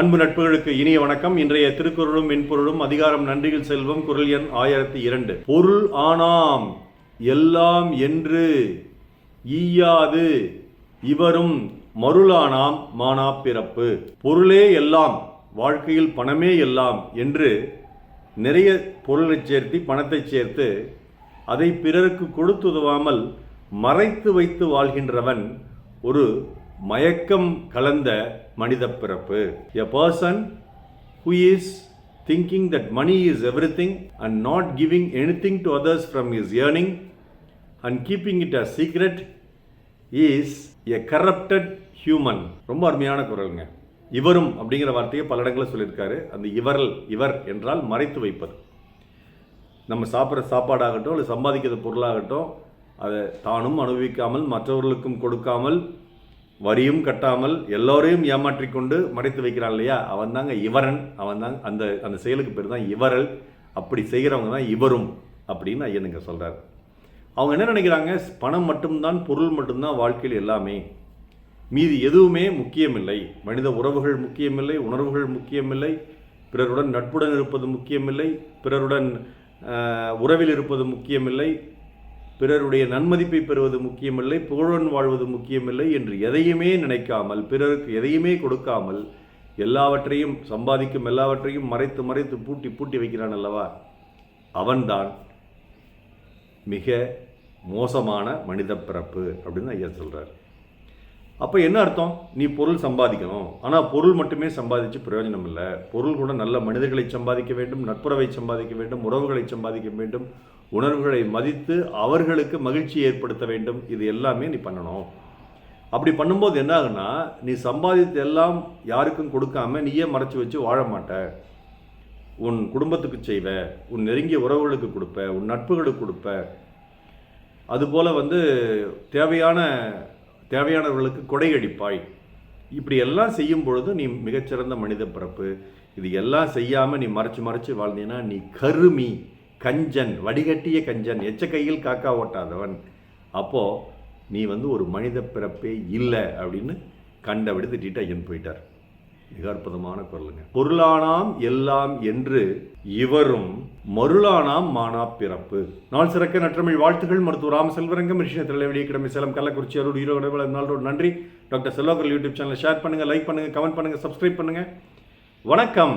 அன்பு நட்புகளுக்கு இனிய வணக்கம். இன்றைய திருக்குறளும் மென்பொருளும் அதிகாரம் நன்றியில் செல்வம். குரல் எண் ஆயிரத்தி இரண்டு. பொருள் ஆனாம் எல்லாம் என்று ஈயாது இவரும் மருளானாம் மானா பிறப்பு. பொருளே எல்லாம் வாழ்க்கையில் பணமே எல்லாம் என்று நிறைய பொருளை சேர்த்து பணத்தை சேர்த்து அதை பிறருக்கு கொடுத்துதவாமல் மறைத்து வைத்து வாழ்கின்றவன் ஒரு மயக்கம் கலந்த மனித பிறப்பு a person who is thinking that money is everything and not giving anything to others from is earning and keeping it a secret is a corrupted human ரொம்ப அருமையான குரலுங்க. இவரும் அப்படிங்கிற வார்த்தையை பல இடங்களில் சொல்லியிருக்காரு. அந்த இவரல் இவர் என்றால் மறைத்து வைப்பது. நம்ம சாப்பிட்ற சாப்பாடாகட்டும் இல்லை சம்பாதிக்கிற பொருளாகட்டும் அதை தானும் அனுபவிக்காமல் மற்றவர்களுக்கும் கொடுக்காமல் வரியும் கட்டாமல் எல்லோரையும் ஏமாற்றிக்கொண்டு மறைத்து வைக்கிறான் இல்லையா? அவன் தாங்க இவரன். அவன் தாங்க அந்த அந்த செயலுக்கு பேர் தான் இவரல். அப்படி செய்கிறவங்க தான் இவரும் அப்படின்னு ஐயனுங்க சொல்கிறார் அவங்க என்ன நினைக்கிறாங்க? பணம் மட்டும்தான் பொருள் மட்டும்தான் வாழ்க்கையில் எல்லாமே. மீதி எதுவுமே முக்கியமில்லை. மனித உறவுகள் முக்கியமில்லை உணர்வுகள் முக்கியமில்லை. பிறருடன் நட்புடன் இருப்பது முக்கியமில்லை. பிறருடன் உறவில் இருப்பது முக்கியமில்லை. பிறருடைய நன்மதிப்பை பெறுவது முக்கியமில்லை புகழன் வாழ்வது முக்கியமில்லை என்று எதையுமே நினைக்காமல் பிறருக்கு எதையுமே கொடுக்காமல் எல்லாவற்றையும் சம்பாதிக்கும் எல்லாவற்றையும் மறைத்து மறைத்து பூட்டி பூட்டி வைக்கிறான் அல்லவா? அவன்தான் மிக மோசமான மனித பிறப்பு அப்படின்னு ஐயா சொல்கிறார் அப்போ என்ன அர்த்தம்? நீ பொருள் சம்பாதிக்கணும். ஆனால் பொருள் மட்டுமே சம்பாதிச்சு பிரயோஜனம் இல்லை. பொருள் கூட நல்ல மனிதர்களை சம்பாதிக்க வேண்டும் நட்புறவை சம்பாதிக்க வேண்டும் உறவுகளை சம்பாதிக்க வேண்டும் உணர்வுகளை மதித்து அவர்களுக்கு மகிழ்ச்சி ஏற்படுத்த வேண்டும். இது எல்லாமே நீ பண்ணணும். அப்படி பண்ணும்போது என்ன ஆகுனா நீ சம்பாதித்து எல்லாம் யாருக்கும் கொடுக்காம நீயே மறைச்சி வச்சு வாழ மாட்ட. உன் குடும்பத்துக்கு செய்வ உன் நெருங்கிய உறவுகளுக்கு கொடுப்ப உன் நட்புகளுக்கு கொடுப்ப. அதுபோல் வந்து தேவையான தேவையானவர்களுக்கு கொடையடிப்பாய் இப்படி எல்லாம் செய்யும் பொழுது நீ மிகச்சிறந்த மனித பிறப்பு. இது எல்லாம் செய்யாமல் நீ மறைச்சு மறைச்சு வாழ்ந்தீன்னா நீ கருமி கஞ்சன் வடிகட்டிய கஞ்சன் எச்ச கையில் காக்கா ஓட்டாதவன். அப்போது நீ வந்து ஒரு மனித பிறப்பே இல்லை அப்படின்னு கண்டபடி திட்டிட்டு ஐயன் போயிட்டார். மிக அற்புதமான குரலுங்க. பொருளானாம் எல்லாம் என்று இவரும் மருளானாம் மானா பிறப்பு. நாள் சிறக்க நற்றமிழ் வாழ்த்துகள். மருத்துவர் ராமசெல்வரங்கம் ரிஷின தலைவலி கிடமை சேலம் கள்ளக்குறிச்சி அருள் ஈரோடு நாளோடு நன்றி. டாக்டர் செல்வாக்கர் யூடியூப் சேனலை ஷேர் பண்ணுங்கள் லைக் பண்ணுங்கள் கமெண்ட் பண்ணுங்கள் சப்ஸ்கிரைப் பண்ணுங்கள் வணக்கம்.